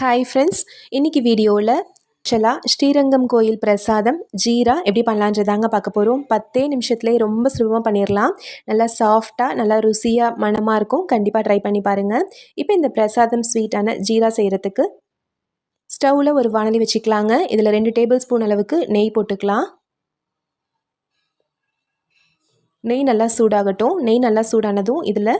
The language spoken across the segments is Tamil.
ஹாய் ஃப்ரெண்ட்ஸ் இன்றைக்கி வீடியோவில் ஆக்சுவலாக ஸ்ரீரங்கம் கோயில் பிரசாதம் ஜீரா எப்படி பண்ணலான்றதாங்க பார்க்க போகிறோம் பத்தே நிமிஷத்துலேயே ரொம்ப சுலபமாக பண்ணிடலாம் நல்லா சாஃப்டாக நல்லா ருசியாக மனமாக இருக்கும். கண்டிப்பாக ட்ரை பண்ணி பாருங்கள் இப்போ இந்த பிரசாதம் ஸ்வீட்டான ஜீரா செய்கிறதுக்கு ஸ்டவ்வில் ஒரு வானலி வச்சுக்கலாங்க. இதில் ரெண்டு டேபிள் ஸ்பூன் அளவுக்கு நெய் போட்டுக்கலாம். நெய் நல்லா சூடாகட்டும். நெய் நல்லா சூடானதும் இதில்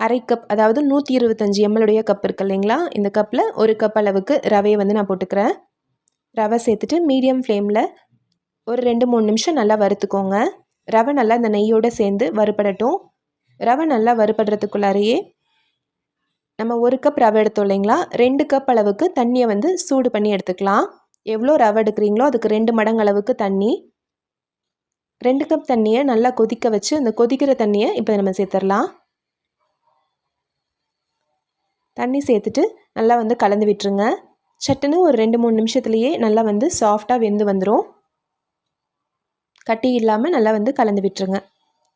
அரை கப் அதாவது நூற்றி இருபத்தஞ்சி எம்எல்லுடைய கப் இருக்கு இல்லைங்களா? இந்த கப்பில் ஒரு கப் அளவுக்கு ரவையை வந்து நான் போட்டுக்கிறேன். ரவை சேர்த்துட்டு மீடியம் ஃப்ளேமில் ஒரு ரெண்டு மூணு நிமிஷம் நல்லா வறுத்துக்கோங்க. ரவை நல்லா இந்த நெய்யோடு சேர்ந்து வறுபடட்டும். ரவை நல்லா வறுபடுறதுக்குள்ளாரையே நம்ம ஒரு கப் ரவை எடுத்தோம் இல்லைங்களா? ரெண்டு கப் அளவுக்கு தண்ணியை வந்து சூடு பண்ணி எடுத்துக்கலாம். எவ்வளோ ரவை எடுக்கிறீங்களோ அதுக்கு ரெண்டு மடங்கு அளவுக்கு தண்ணி. ரெண்டு கப் தண்ணியை நல்லா கொதிக்க வச்சு அந்த கொதிக்கிற தண்ணியை இப்போ நம்ம சேர்த்துடலாம். தண்ணி சேர்த்துட்டு நல்லா வந்து கலந்து விட்டுருங்க. சட்டுன்னு ஒரு ரெண்டு மூணு நிமிஷத்துலேயே நல்லா வந்து சாஃப்டாக வெந்து வந்துடும் கட்டி இல்லாமல் நல்லா வந்து கலந்து விட்டுருங்க.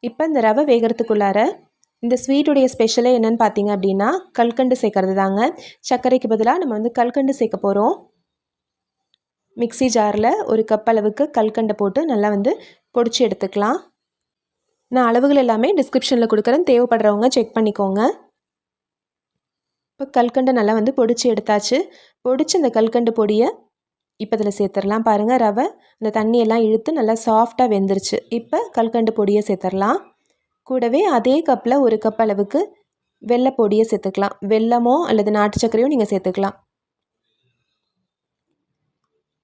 இப்போ இந்த ரவை வேகிறதுக்குள்ளார இந்த ஸ்வீட்டுடைய ஸ்பெஷலே என்னென்னு பார்த்தீங்க அப்படின்னா கல்கண்டு சேர்க்கறது தாங்க. சர்க்கரைக்கு பதிலாக நம்ம வந்து கல்கண்டு சேர்க்க போகிறோம் மிக்சி ஜாரில் ஒரு கப் அளவுக்கு கல்கண்டை போட்டு நல்லா வந்து பொடிச்சு எடுத்துக்கலாம். நான் அளவுகள் எல்லாமே டிஸ்கிரிப்ஷனில் கொடுக்குறேன். தேவைப்படுறவங்க செக் பண்ணிக்கோங்க. இப்போ கல்கண்டை நல்லா வந்து பொடிச்சு எடுத்தாச்சு. பொடிச்சு இந்த கல்கண்டு பொடியை இப்போ இதில் சேர்த்துடலாம் பாருங்கள் ரவை. இந்த தண்ணியெல்லாம் இழுத்து நல்லா சாஃப்டாக வெந்துருச்சு. இப்போ கல்கண்டு பொடியை சேர்த்துடலாம். கூடவே அதே கப்பில் ஒரு கப் அளவுக்கு வெள்ளை பொடியை சேர்த்துக்கலாம். வெள்ளமோ அல்லது நாட்டு சர்க்கரையோ நீங்கள் சேர்த்துக்கலாம்.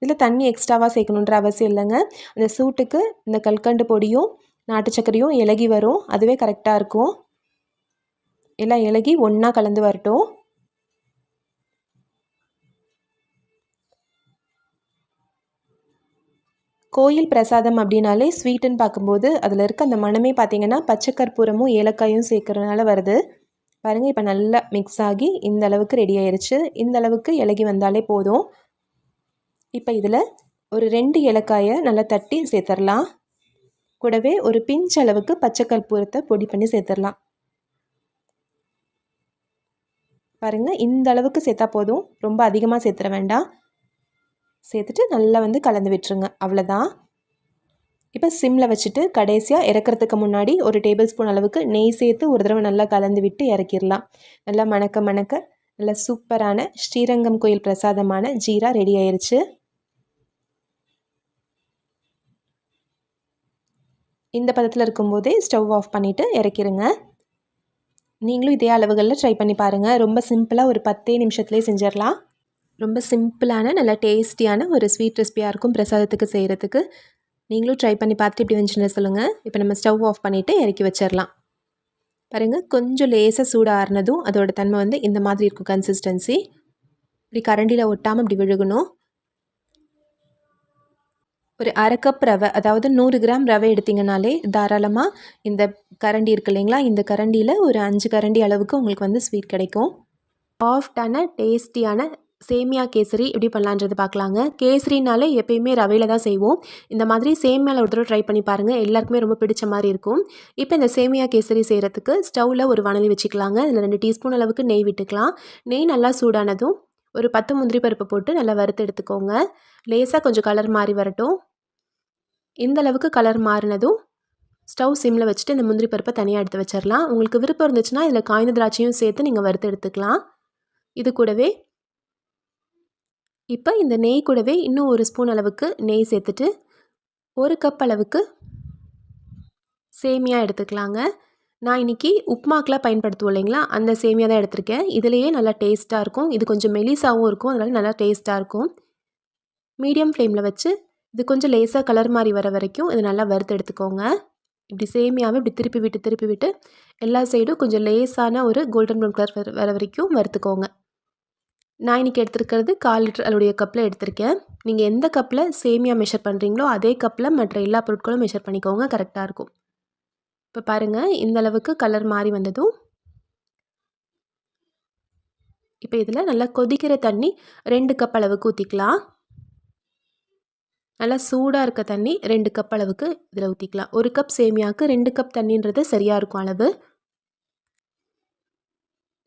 இதில் தண்ணி எக்ஸ்ட்ராவாக சேர்க்கணுன்ற அவசியம் இல்லைங்க. அந்த சூட்டுக்கு இந்த கல்கண்டு பொடியும் நாட்டு சர்க்கரையும் இலகி வரும். அதுவே கரெக்டாக இருக்கும். எல்லாம் இலகி ஒன்றா கலந்து வரட்டும். கோயில் பிரசாதம் அப்படின்னாலே ஸ்வீட்டுன்னு பார்க்கும்போது அதில் இருக்க அந்த மனமே பார்த்திங்கன்னா பச்சை கற்பூரமும் ஏலக்காயும் சேர்க்குறதுனால வருது. பாருங்கள் இப்போ நல்லா மிக்ஸ் ஆகி இந்த அளவுக்கு ரெடி ஆயிடுச்சு இந்த அளவுக்கு இலகி வந்தாலே போதும். இப்போ இதில் ஒரு ரெண்டு ஏலக்காயை நல்லா தட்டி சேர்த்துடலாம் கூடவே ஒரு பிஞ்ச் அளவுக்கு பச்சை கற்பூரத்தை பொடி பண்ணி சேர்த்துடலாம் பாருங்கள் இந்த அளவுக்கு சேர்த்தா போதும். ரொம்ப அதிகமாக சேர்த்துட வேண்டாம். சேர்த்துட்டு நல்லா வந்து கலந்து விட்டுருங்க. அவ்வளோதான் இப்போ சிம்மில் வச்சுட்டு கடைசியாக இறக்கிறதுக்கு முன்னாடி ஒரு டேபிள் ஸ்பூன் அளவுக்கு நெய் சேர்த்து ஒரு தடவை நல்லா கலந்து விட்டு இறக்கிடலாம். நல்லா மணக்க மணக்க நல்லா சூப்பரான ஸ்ரீரங்கம் கோயில் பிரசாதமான ஜீரா ரெடி ஆயிடுச்சு இந்த பதத்தில் இருக்கும்போதே ஸ்டவ் ஆஃப் பண்ணிவிட்டு இறக்கிடுங்க நீங்களும் இதே அளவுகளில் ட்ரை பண்ணி பாருங்கள் ரொம்ப சிம்பிளாக ஒரு பத்தே நிமிஷத்துலேயே செஞ்சிடலாம். ரொம்ப சிம்பிளான நல்ல டேஸ்டியான ஒரு ஸ்வீட் ரெசிபியாக இருக்கும் பிரசாதத்துக்கு செய்கிறதுக்கு நீங்களும் ட்ரை பண்ணி பார்த்துட்டு இப்படி வந்துச்சுன்னு சொல்லுங்கள் இப்போ நம்ம ஸ்டவ் ஆஃப் பண்ணிவிட்டு இறக்கி வச்சிடலாம். பாருங்கள் கொஞ்சம் லேசாக சூடாக ஆறுனதும் அதோட தன்மை வந்து இந்த மாதிரி இருக்கும் கன்சிஸ்டன்சி இப்படி கரண்டியில் ஒட்டாமல் இப்படி விழுகணும். ஒரு அரை கப் ரவை அதாவது நூறு கிராம் ரவை எடுத்திங்கனாலே தாராளமாக இந்த கரண்டி இருக்கு இல்லைங்களா? இந்த கரண்டியில் ஒரு அஞ்சு கரண்டி அளவுக்கு உங்களுக்கு வந்து ஸ்வீட் கிடைக்கும். சாஃப்டான டேஸ்டியான சேமியா கேசரி எப்படி பண்ணலான்றது பார்க்கலாங்க. கேசரினாலே எப்பயுமே ரவையில் தான் செய்வோம். இந்த மாதிரி சேமியாவில் ஒரு தடவை ட்ரை பண்ணி பாருங்கள் எல்லாருக்குமே ரொம்ப பிடிச்ச மாதிரி இருக்கும். இப்போ இந்த சேமியா கேசரி செய்கிறதுக்கு ஸ்டவ்வில் ஒரு வணலி வச்சுக்கலாங்க. இதில் ரெண்டு டீஸ்பூன் அளவுக்கு நெய் விட்டுக்கலாம். நெய் நல்லா சூடானதும் ஒரு பத்து முந்திரி பருப்பு போட்டு நல்லா வறுத்து எடுத்துக்கோங்க. லேசாக கொஞ்சம் கலர் மாறி வரட்டும். இந்த அளவுக்கு கலர் மாறினதும் ஸ்டவ் சிம்மில் வச்சுட்டு இந்த முந்திரி பருப்பை தனியாக எடுத்து வச்சிடலாம் உங்களுக்கு விருப்பம் இருந்துச்சுன்னா இதில் காய்ந்த திராட்சையும் சேர்த்து நீங்கள் வறுத்து எடுத்துக்கலாம். இது கூடவே இப்போ இந்த நெய் கூடவே இன்னும் ஒரு ஸ்பூன் அளவுக்கு நெய் சேர்த்துட்டு ஒரு கப் அளவுக்கு சேமியா எடுத்துக்கலாங்க. நான் இன்றைக்கி உப்மாக்கெலாம் பயன்படுத்துவோம் இல்லைங்களா? அந்த சேமியா தான் எடுத்திருக்கேன். இதுலேயே நல்லா டேஸ்ட்டாக இருக்கும். இது கொஞ்சம் மெலிசாகவும் இருக்கும். அதனால் நல்லா டேஸ்ட்டாக இருக்கும். மீடியம் ஃப்ளேமில் வச்சு இது கொஞ்சம் லேசாக கலர் மாதிரி வர வரைக்கும் இது நல்லா வறுத்து எடுத்துக்கோங்க. இப்படி சேமியாவை இப்படி திருப்பி விட்டு திருப்பி விட்டு எல்லா சைடும் கொஞ்சம் லேசான ஒரு கோல்டன் ப்ரௌன் கலர் வர வரைக்கும் வறுத்துக்கோங்க. நான் இன்றைக்கி எடுத்துருக்கிறது கால் லிட்டர் அதோடைய கப்பில் எடுத்திருக்கேன். நீங்கள் எந்த கப்பில் சேமியா மெஷர் பண்ணுறீங்களோ அதே கப்பில் மற்ற எல்லா பொருட்களும் மெஷர் பண்ணிக்கோங்க கரெக்டாக இருக்கும். இப்போ பாருங்கள் இந்த அளவுக்கு கலர் மாறி வந்ததும் இப்போ இதில் நல்லா கொதிக்கிற தண்ணி ரெண்டு கப் அளவுக்கு ஊற்றிக்கலாம் நல்லா சூடாக இருக்க தண்ணி ரெண்டு கப் அளவுக்கு இதில் ஊற்றிக்கலாம் ஒரு கப் சேமியாவுக்கு ரெண்டு கப் தண்ணின்றது சரியாக இருக்கும் அளவு.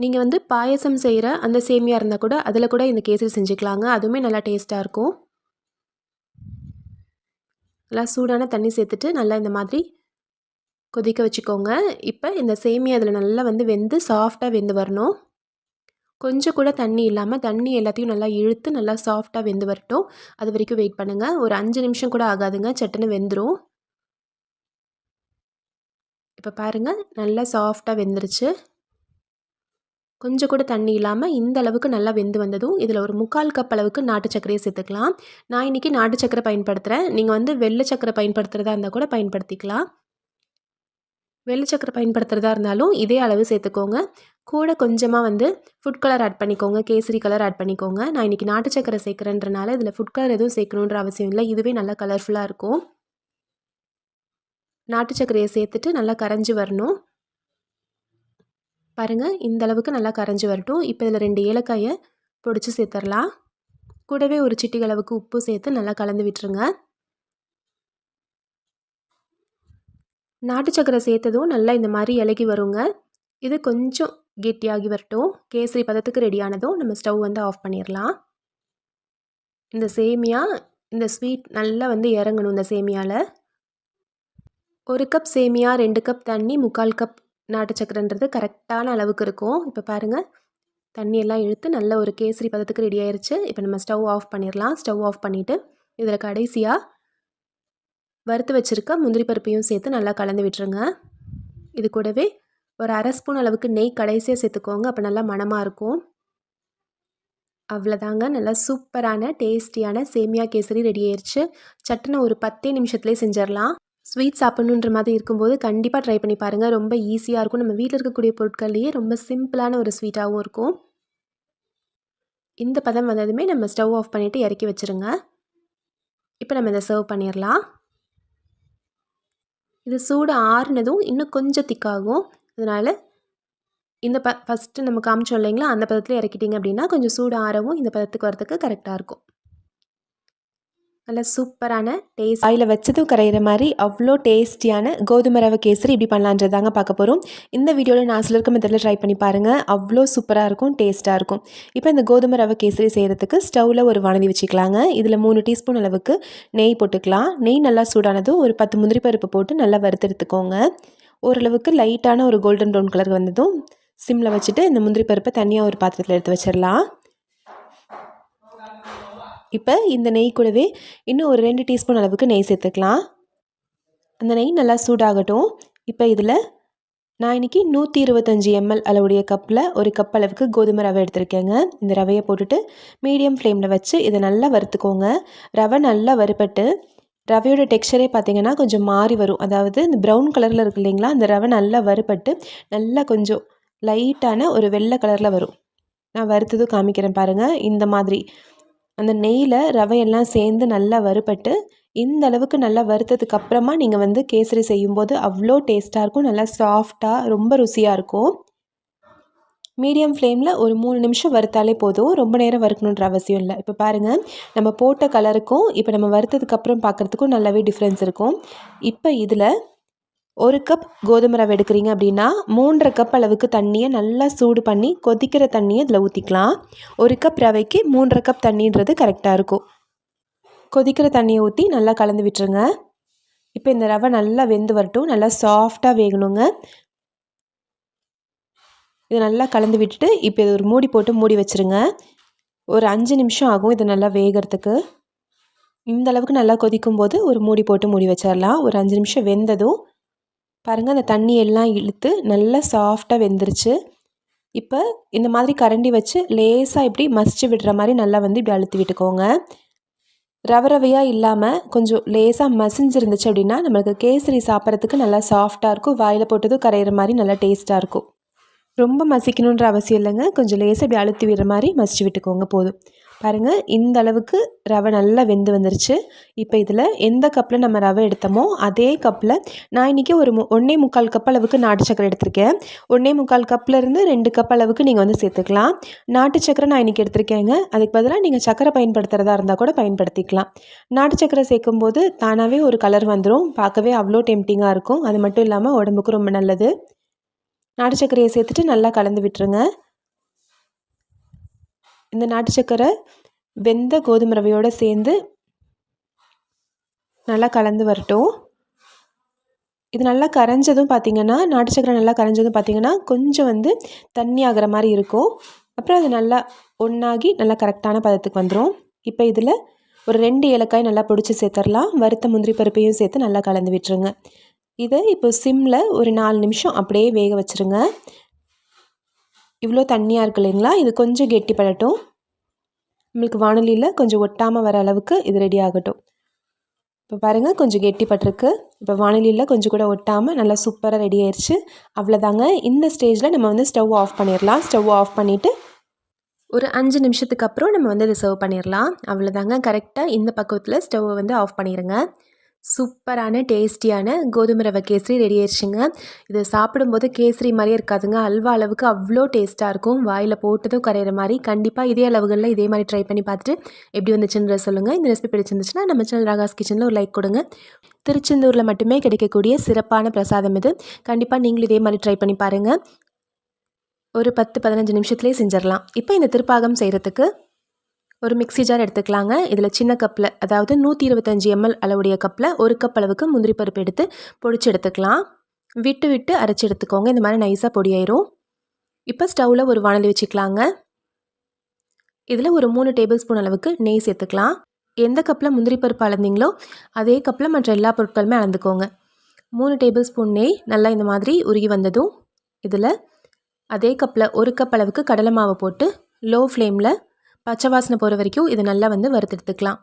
நீங்கள் வந்து பாயசம் செய்கிற அந்த சேமியாக இருந்தால் கூட அதில் கூட இந்த கேசரி செஞ்சுக்கலாங்க. அதுவுமே நல்லா டேஸ்ட்டாக இருக்கும். நல்லா சூடான தண்ணி சேர்த்துட்டு நல்லா இந்த மாதிரி கொதிக்க வச்சுக்கோங்க. இப்போ இந்த சேமியா அதில் நல்லா வந்து வெந்து சாஃப்டாக வெந்து வரணும். கொஞ்சம் கூட தண்ணி இல்லாமல் தண்ணி எல்லாத்தையும் நல்லா இழுத்து நல்லா சாஃப்டாக வெந்து வரட்டும். அது வரைக்கும் வெயிட் பண்ணுங்கள் ஒரு அஞ்சு நிமிஷம் கூட ஆகாதுங்க. சட்டுன்னு வெந்துடும் இப்போ பாருங்கள் நல்லா சாஃப்டாக வெந்துருச்சு. கொஞ்சம் கூட தண்ணி இல்லாமல் இந்த அளவுக்கு நல்லா வெந்து வந்ததும் இதில் ஒரு முக்கால் கப் அளவுக்கு நாட்டு சர்க்கரையை சேர்த்துக்கலாம். நான் இன்றைக்கி நாட்டு சர்க்கரை பயன்படுத்துகிறேன் நீங்கள் வந்து வெள்ளை சர்க்கரை பயன்படுத்துகிறதா இருந்தால் கூட பயன்படுத்திக்கலாம். வெள்ளை சர்க்கரை பயன்படுத்துகிறதா இருந்தாலும் இதே அளவு சேர்த்துக்கோங்க. கூட கொஞ்சமாக வந்து ஃபுட் கலர் ஆட் பண்ணிக்கோங்க. கேசரி கலர் ஆட் பண்ணிக்கோங்க. நான் இன்றைக்கி நாட்டு சக்கரை சேர்க்குறேன்றனால இதில் ஃபுட் கலர் எதுவும் சேர்க்கணுன்ற அவசியம் இல்லை. இதுவே நல்லா கலர்ஃபுல்லாக இருக்கும். நாட்டு சர்க்கரையை சேர்த்துட்டு நல்லா கரைஞ்சி வரணும். பாருங்கள் இந்த அளவுக்கு நல்லா கரைஞ்சி வரட்டும். இப்போ இதில் ரெண்டு ஏலக்காயை பொடிச்சு சேர்த்துடலாம். கூடவே ஒரு சிட்டிகள் அளவுக்கு உப்பு சேர்த்து நல்லா கலந்து விட்டுருங்க. நாட்டு சக்கரை சேர்த்ததும் நல்லா இந்த மாதிரி இலகி வருங்க. இது கொஞ்சம் கெட்டியாகி வரட்டும். கேசரி பதத்துக்கு ரெடியானதும் நம்ம ஸ்டவ் வந்து ஆஃப் பண்ணிடலாம். இந்த சேமியா இந்த ஸ்வீட் நல்லா வந்து இறங்கணும் இந்த சேமியாவில் ஒரு கப் சேமியா ரெண்டு கப் தண்ணி முக்கால் கப் நாட்டு சக்கரைன்றது கரெக்டான அளவுக்கு இருக்கும். இப்போ பாருங்கள் தண்ணியெல்லாம் இழுத்து நல்ல ஒரு கேசரி பதத்துக்கு ரெடி ஆயிடுச்சு இப்போ நம்ம ஸ்டவ் ஆஃப் பண்ணிடலாம் ஸ்டவ் ஆஃப் பண்ணிவிட்டு இதில் கடைசியாக வறுத்து வச்சுருக்க முந்திரி பருப்பையும் சேர்த்து நல்லா கலந்து விட்டுருங்க. இது கூடவே ஒரு அரை ஸ்பூன் அளவுக்கு நெய் கடைசியாக சேர்த்துக்கோங்க. அப்போ நல்லா மணமாக இருக்கும். அவ்வளோதாங்க நல்லா சூப்பரான டேஸ்டியான சேமியா கேசரி ரெடி ஆயிடுச்சு சட்டுன்னு ஒரு பத்தே நிமிஷத்துலேயே செஞ்சிடலாம் ஸ்வீட் சாப்பிட்ணுன்ற மாதிரி இருக்கும்போது கண்டிப்பாக ட்ரை பண்ணி பாருங்கள் ரொம்ப ஈஸியாக இருக்கும். நம்ம வீட்டில் இருக்கக்கூடிய பொருட்கள்லேயே ரொம்ப சிம்பிளான ஒரு ஸ்வீட்டாகவும் இருக்கும். இந்த பதம் வந்ததுமே நம்ம ஸ்டவ் ஆஃப் பண்ணிவிட்டு இறக்கி வச்சுருங்க. இப்போ நம்ம இதை சர்வ் பண்ணிடலாம் இது சூடு ஆறுனதும் இன்னும் கொஞ்சம் திக்காகும். அதனால் இந்த ப ஃபஸ்ட்டு நம்ம காமிச்சோம் இல்லைங்களா? அந்த பதத்தில் இறக்கிட்டிங்க அப்படின்னா கொஞ்சம் சூடு ஆறவும் இந்த பதத்துக்கு வரத்துக்கு கரெக்டாக இருக்கும். நல்லா சூப்பரான டேஸ்ட் ஆயில் வச்சதும் கரையிற மாதிரி அவ்வளோ டேஸ்டியான கோதுமை ரவை கேசரி இப்படி பண்ணலான்றதாங்க பார்க்க போகிறோம் இந்த வீடியோவில் நான் சொல்லிருக்க மெத்தடில் ட்ரை பண்ணி பாருங்கள் அவ்வளோ சூப்பராக இருக்கும் டேஸ்ட்டாக இருக்கும். இப்போ இந்த கோதுமை ரவை கேசரி செய்கிறதுக்கு ஸ்டவ்வில் ஒரு வானதி வச்சுக்கலாங்க. இதில் மூணு டீஸ்பூன் அளவுக்கு நெய் போட்டுக்கலாம். நெய் நல்லா சூடானதும் ஒரு பத்து முந்திரி பருப்பு போட்டு நல்லா வறுத்தெடுத்துக்கோங்க. ஓரளவுக்கு லைட்டான ஒரு கோல்டன் ப்ரௌன் கலர் வந்ததும் சிம்மில் வச்சுட்டு இந்த முந்திரி பருப்பை தனியாக ஒரு பாத்திரத்தில் எடுத்து வச்சிடலாம் இப்போ இந்த நெய் கூடவே இன்னும் ஒரு ரெண்டு டீஸ்பூன் அளவுக்கு நெய் சேர்த்துக்கலாம். அந்த நெய் நல்லா சூடாகட்டும். இப்போ இதில் நான் இன்றைக்கி நூற்றி இருபத்தஞ்சி எம்எல் அளவுடைய கப்பில் ஒரு கப் அளவுக்கு கோதுமை ரவை எடுத்திருக்கேங்க. இந்த ரவையை போட்டுட்டு மீடியம் ஃப்ளேமில் வச்சு இதை நல்லா வறுத்துக்கோங்க. ரவை நல்லா வறுப்பட்டு ரவையோட டெக்ஸ்சரே பார்த்திங்கன்னா கொஞ்சம் மாறி வரும். அதாவது இந்த ப்ரௌன் கலரில் இருக்கு இல்லைங்களா? அந்த ரவை நல்லா வறுப்பட்டு நல்லா கொஞ்சம் லைட்டான ஒரு வெள்ளை கலரில் வரும். நான் வறுத்ததும் காமிக்கிறேன் பாருங்கள் இந்த மாதிரி அந்த நெய்யில் ரவையெல்லாம் சேர்ந்து நல்லா வறுபட்டு இந்த அளவுக்கு நல்லா வறுத்ததுக்கு அப்புறமா நீங்கள் வந்து கேசரி செய்யும்போது அவ்வளோ டேஸ்ட்டாக இருக்கும். நல்லா சாஃப்டாக ரொம்ப ருசியாக இருக்கும். மீடியம் ஃப்ளேமில் ஒரு மூணு நிமிஷம் வறுத்தாலே போதும். ரொம்ப நேரம் வறுக்கணுன்ற அவசியம் இல்லை. இப்போ பாருங்கள் நம்ம போட்ட கலருக்கும் இப்போ நம்ம வறுத்ததுக்கப்புறம் பார்க்குறதுக்கும் நல்லாவே டிஃப்ரென்ஸ் இருக்கும். இப்போ இதில் ஒரு கப் கோதுமை ரவை எடுக்கிறீங்க அப்படின்னா மூன்றரை கப் அளவுக்கு தண்ணியை நல்லா சூடு பண்ணி கொதிக்கிற தண்ணியை இதில் ஊற்றிக்கலாம் ஒரு கப் ரவைக்கு மூன்றரை கப் தண்ணின்றது கரெக்டாக இருக்கும். கொதிக்கிற தண்ணியை ஊற்றி நல்லா கலந்து விட்டுருங்க. இப்போ இந்த ரவை நல்லா வெந்து வரட்டும். நல்லா சாஃப்டாக வேகணுங்க. இது நல்லா கலந்து விட்டுட்டு இப்போ இது ஒரு மூடி போட்டு மூடி வச்சுருங்க. ஒரு அஞ்சு நிமிஷம் ஆகும் இது நல்லா வேகிறதுக்கு. இந்த அளவுக்கு நல்லா கொதிக்கும் போது ஒரு மூடி போட்டு மூடி வச்சிடலாம் ஒரு அஞ்சு நிமிஷம் வெந்ததும் பாருங்கள் அந்த தண்ணி எல்லாம் இழுத்து நல்லா சாஃப்டாக வெந்துருச்சு. இப்போ இந்த மாதிரி கரண்டி வச்சு லேசாக இப்படி மசிச்சு விடுற மாதிரி நல்லா வந்து இப்படி அழுத்தி விட்டுக்கோங்க. ரவ ரவையாக இல்லாமல் கொஞ்சம் லேசாக மசிஞ்சிருந்துச்சு அப்படின்னா நம்மளுக்கு கேசரி சாப்பிட்றதுக்கு நல்லா சாஃப்டாக இருக்கும். வாயில் போட்டதும் கரையிற மாதிரி நல்லா டேஸ்ட்டாக இருக்கும். ரொம்ப மசிக்கணுன்ற அவசியம் இல்லைங்க. கொஞ்சம் லேசாக இப்படி அழுத்தி விடுற மாதிரி மசிச்சு விட்டுக்கோங்க போதும். பாருங்கள் இந்த அளவுக்கு ரவை நல்லா வெந்து வந்துருச்சு. இப்போ இதில் எந்த கப்பில் நம்ம ரவை எடுத்தோமோ அதே கப்பில் நான் இன்றைக்கி ஒரு ஒன்றே முக்கால் கப் அளவுக்கு நாட்டு சக்கரை எடுத்திருக்கேன். ஒன்றே முக்கால் கப்லேருந்து ரெண்டு கப் அளவுக்கு நீங்கள் வந்து சேர்த்துக்கலாம். நாட்டு சக்கரை நான் இன்றைக்கி எடுத்திருக்கேங்க. அதுக்கு பதிலாக நீங்கள் சக்கரை பயன்படுத்துகிறதா இருந்தால் கூட பயன்படுத்திக்கலாம். நாட்டு சக்கரை சேர்க்கும்போது தானாகவே ஒரு கலர் வந்துடும் பார்க்கவே அவ்வளோ டெம்டிங்காக இருக்கும். அது மட்டும் இல்லாமல் உடம்புக்கு ரொம்ப நல்லது. நாட்டு சக்கரையை சேர்த்துட்டு நல்லா கலந்து விட்டுருங்க. இந்த நாட்டு சக்கரை வெந்த கோதுமை ரவையோடு சேர்ந்து நல்லா கலந்து வரட்டும். இது நல்லா கரைஞ்சதும் பார்த்திங்கன்னா நாட்டு சக்கரை நல்லா கரைஞ்சதும் பார்த்திங்கன்னா கொஞ்சம் வந்து தண்ணி ஆகிற மாதிரி இருக்கும். அப்புறம் அது நல்லா ஒன்றாகி நல்லா கரெக்டான பதத்துக்கு வந்துடும் இப்போ இதில் ஒரு ரெண்டு ஏலக்காய் நல்லா பிடிச்சி சேர்த்துடலாம். வறுத்த முந்திரி பருப்பையும் சேர்த்து நல்லா கலந்து விட்டுருங்க. இதை இப்போ சிம்மில் ஒரு நாலு நிமிஷம் அப்படியே வேக வச்சுருங்க. இவ்வளோ தண்ணியாக இருக்கு இல்லைங்களா? இது கொஞ்சம் கெட்டிப்படட்டும் நம்மளுக்கு வானொலியில் கொஞ்சம் ஒட்டாமல் வர அளவுக்கு இது ரெடி ஆகட்டும். இப்போ பாருங்கள் கொஞ்சம் கெட்டிப்பட்டிருக்கு இப்போ வானொலியில் கொஞ்சம் கூட ஒட்டாமல் நல்லா சூப்பராக ரெடி ஆயிடுச்சு அவ்வளோதாங்க இந்த ஸ்டேஜில் நம்ம வந்து ஸ்டவ் ஆஃப் பண்ணிடலாம் ஸ்டவ் ஆஃப் பண்ணிவிட்டு ஒரு அஞ்சு நிமிஷத்துக்கு அப்புறம் நம்ம வந்து இதை சர்வ் பண்ணிடலாம் அவ்வளோதாங்க கரெக்டாக இந்த பக்கத்தில் ஸ்டவ்வை வந்து ஆஃப் பண்ணிடுங்க சூப்பரான டேஸ்டியான கோதுமை ரவை கேசரி ரெடி ஆயிடுச்சுங்க. இதை சாப்பிடும்போது கேசரி மாதிரியே இருக்காதுங்க. அல்வா அளவுக்கு அவ்வளோ டேஸ்ட்டாக இருக்கும். வாயில் போட்டதும் கரையிற மாதிரி. கண்டிப்பாக இதே அளவுகளில் இதே மாதிரி ட்ரை பண்ணி பார்த்துட்டு எப்படி வந்துச்சுன்ற சொல்லுங்கள் இந்த ரெசிபி பிடிச்சிருந்துச்சுன்னா நம்ம சேனல் ராகாஸ் கிச்சனில் ஒரு லைக் கொடுங்க. திருச்செந்தூரில் மட்டுமே கிடைக்கக்கூடிய சிறப்பான பிரசாதம் இது. கண்டிப்பாக நீங்களும் இதே மாதிரி ட்ரை பண்ணி பாருங்கள் ஒரு பத்து பதினஞ்சு நிமிஷத்துலேயே செஞ்சிடலாம். இப்போ இந்த திருப்பாகம் செய்கிறதுக்கு ஒரு மிக்ஸி ஜார் எடுத்துக்கலாங்க. இதில் சின்ன கப்பில் அதாவது நூற்றி இருபத்தஞ்சி எம்எல் அளவுடைய கப்பில் ஒரு கப் அளவுக்கு முந்திரி பருப்பு எடுத்து பொடிச்சு எடுத்துக்கலாம். விட்டு விட்டு அரைச்சி எடுத்துக்கோங்க. இந்த மாதிரி நைஸாக பொடியாயிரும் இப்போ ஸ்டவ்வில் ஒரு வானலி வச்சுக்கலாங்க. இதில் ஒரு மூணு டேபிள் ஸ்பூன் அளவுக்கு நெய் சேர்த்துக்கலாம். எந்த கப்பில் முந்திரி பருப்பு அளந்தீங்களோ அதே கப்பில் மற்ற எல்லா பொருட்களுமே அளந்துக்கோங்க. மூணு டேபிள் ஸ்பூன் நெய் நல்லா இந்த மாதிரி உருகி வந்ததும் இதில் அதே கப்பில் ஒரு கப் அளவுக்கு கடலை மாவை போட்டு லோ ஃப்ளேமில் பச்சை வாசனை போகிற வரைக்கும் இதை நல்லா வந்து வறுத்தெடுத்துக்கலாம்.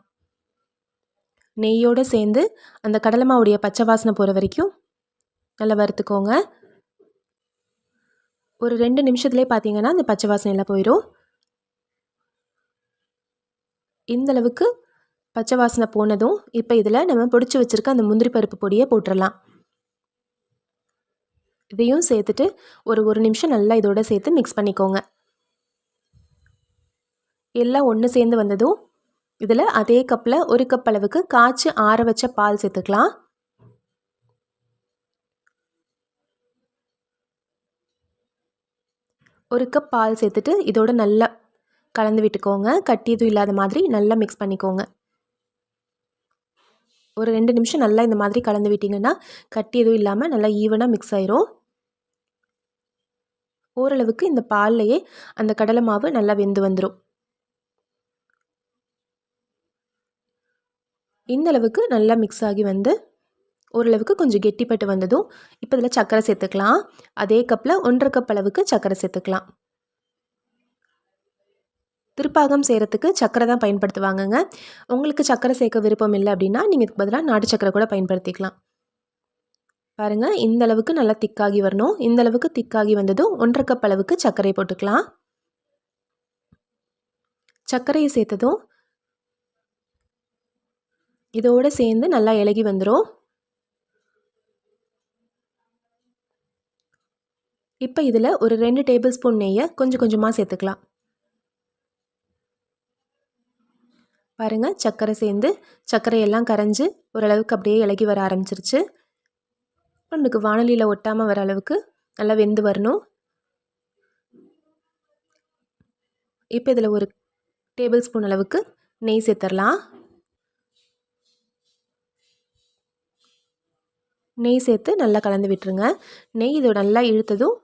நெய்யோடு சேர்ந்து அந்த கடலை மாவுடைய பச்சை வாசனை போகிற வரைக்கும் நல்லா வறுத்துக்கோங்க. ஒரு ரெண்டு நிமிஷத்துலேயே பார்த்தீங்கன்னா அந்த பச்சை வாசனை எல்லாம் போயிடும் இந்தளவுக்கு பச்சை வாசனை போனதும் இப்போ இதில் நம்ம பிடிச்சி வச்சுருக்க அந்த முந்திரி பருப்பு பொடியை போட்டுடலாம் இதையும் சேர்த்துட்டு ஒரு ஒரு நிமிஷம் நல்லா இதோட சேர்த்து மிக்ஸ் பண்ணிக்கோங்க. எல்லாம் ஒன்று சேர்ந்து வந்ததும் இதில் அதே கப்பில் ஒரு கப் அளவுக்கு காய்ச்சி ஆற வச்ச பால் சேர்த்துக்கலாம். ஒரு கப் பால் சேர்த்துட்டு இதோட நல்லா கலந்து விட்டுக்கோங்க. கட்டி எதுவும் இல்லாத மாதிரி நல்லா மிக்ஸ் பண்ணிக்கோங்க. ஒரு ரெண்டு நிமிஷம் நல்லா இந்த மாதிரி கலந்து விட்டிங்கன்னா கட்டி எதுவும் இல்லாமல் நல்லா ஈவனாக மிக்ஸ் ஆயிரும். ஓரளவுக்கு இந்த பால்லையே அந்த கடலை மாவு நல்லா வெந்து வந்துடும் இந்த அளவுக்கு நல்லா மிக்ஸ் ஆகி வந்து ஓரளவுக்கு கொஞ்சம் கெட்டிப்பட்டு வந்ததும் இப்போ இதில் சர்க்கரை சேர்த்துக்கலாம். அதே கப்பில் ஒன்றரை கப் அளவுக்கு சர்க்கரை சேர்த்துக்கலாம். திருப்பாகம் செய்கிறதுக்கு சக்கரை தான் பயன்படுத்துவாங்கங்க. உங்களுக்கு சக்கரை சேர்க்க விருப்பம் இல்லை அப்படின்னா நீங்கள் பதிலாக நாட்டு சக்கரை கூட பயன்படுத்திக்கலாம். பாருங்கள் இந்த அளவுக்கு நல்லா திக்காகி வரணும். இந்த அளவுக்கு திக்காகி வந்ததும் ஒன்றரை கப் அளவுக்கு சர்க்கரை போட்டுக்கலாம். சர்க்கரையை சேர்த்ததும் இதோடு சேர்ந்து நல்லா இலகி வந்துடும் இப்போ இதில் ஒரு ரெண்டு டேபிள் ஸ்பூன் நெய்யை கொஞ்சம் கொஞ்சமாக சேர்த்துக்கலாம். பாருங்கள் சர்க்கரை சேர்ந்து சர்க்கரையெல்லாம் கரைஞ்சி ஓரளவுக்கு அப்படியே இலகி வர ஆரம்பிச்சிருச்சு. நம்மளுக்கு வானொலியில் ஒட்டாமல் வர அளவுக்கு நல்லா வெந்து வரணும். இப்போ இதில் ஒரு டேபிள் ஸ்பூன் அளவுக்கு நெய் சேர்த்துடலாம். நெய் சேர்த்து நல்லா கலந்து விட்டுருங்க. நெய் இது நல்லா இழுத்ததும்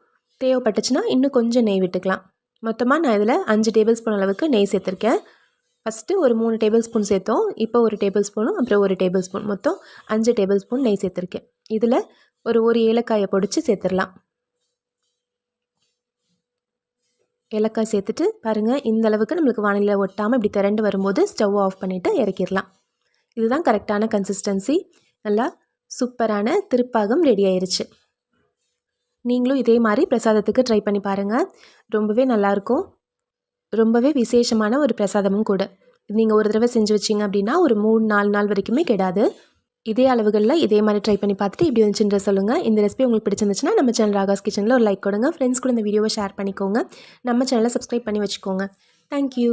தேவைப்பட்டுச்சுன்னா இன்னும் கொஞ்சம் நெய் விட்டுக்கலாம். மொத்தமாக நான் இதில் அஞ்சு டேபிள் ஸ்பூன் அளவுக்கு நெய் சேர்த்துருக்கேன். ஃபஸ்ட்டு ஒரு மூணு டேபிள் ஸ்பூன் சேர்த்தோம். இப்போ ஒரு டேபிள் ஸ்பூனும் அப்புறம் ஒரு டேபிள் ஸ்பூன் மொத்தம் அஞ்சு டேபிள் ஸ்பூன் நெய் சேர்த்துருக்கேன். இதில் ஒரு ஒரு ஏலக்காயை பொடிச்சு சேர்த்துடலாம். ஏலக்காய் சேர்த்துட்டு பாருங்கள் இந்த அளவுக்கு நம்மளுக்கு வானிலையில் ஒட்டாமல் இப்படி திரண்டு வரும்போது ஸ்டவ் ஆஃப் பண்ணிவிட்டு இறக்கிடலாம். இதுதான் கரெக்டான கன்சிஸ்டன்சி நல்லா சூப்பரான திருப்பாகம் ரெடி ஆயிருச்சு. நீங்களும் இதே மாதிரி பிரசாதத்துக்கு ட்ரை பண்ணி பாருங்கள் ரொம்பவே நல்லாயிருக்கும் ரொம்பவே விசேஷமான ஒரு பிரசாதமும் கூட. நீங்கள் ஒரு தடவை செஞ்சு வச்சிங்க அப்படின்னா ஒரு மூணு நாலு நாள் வரைக்குமே கெடாது. இதே அளவுகளில் இதே மாதிரி ட்ரை பண்ணி பார்த்துட்டு இப்படி வந்துச்சுன்ற சொல்லுங்கள் இந்த ரெசிபி உங்களுக்கு பிடிச்சிருந்துச்சுன்னா நம்ம சேனல் ராகாஸ் கிச்சனில் ஒரு லைக் கொடுங்க. ஃப்ரெண்ட்ஸ் கூட இந்த வீடியோவை ஷேர் பண்ணிக்கோங்க. நம்ம சேனலை சப்ஸ்கிரைப் பண்ணி வச்சுக்கோங்க. தேங்க்யூ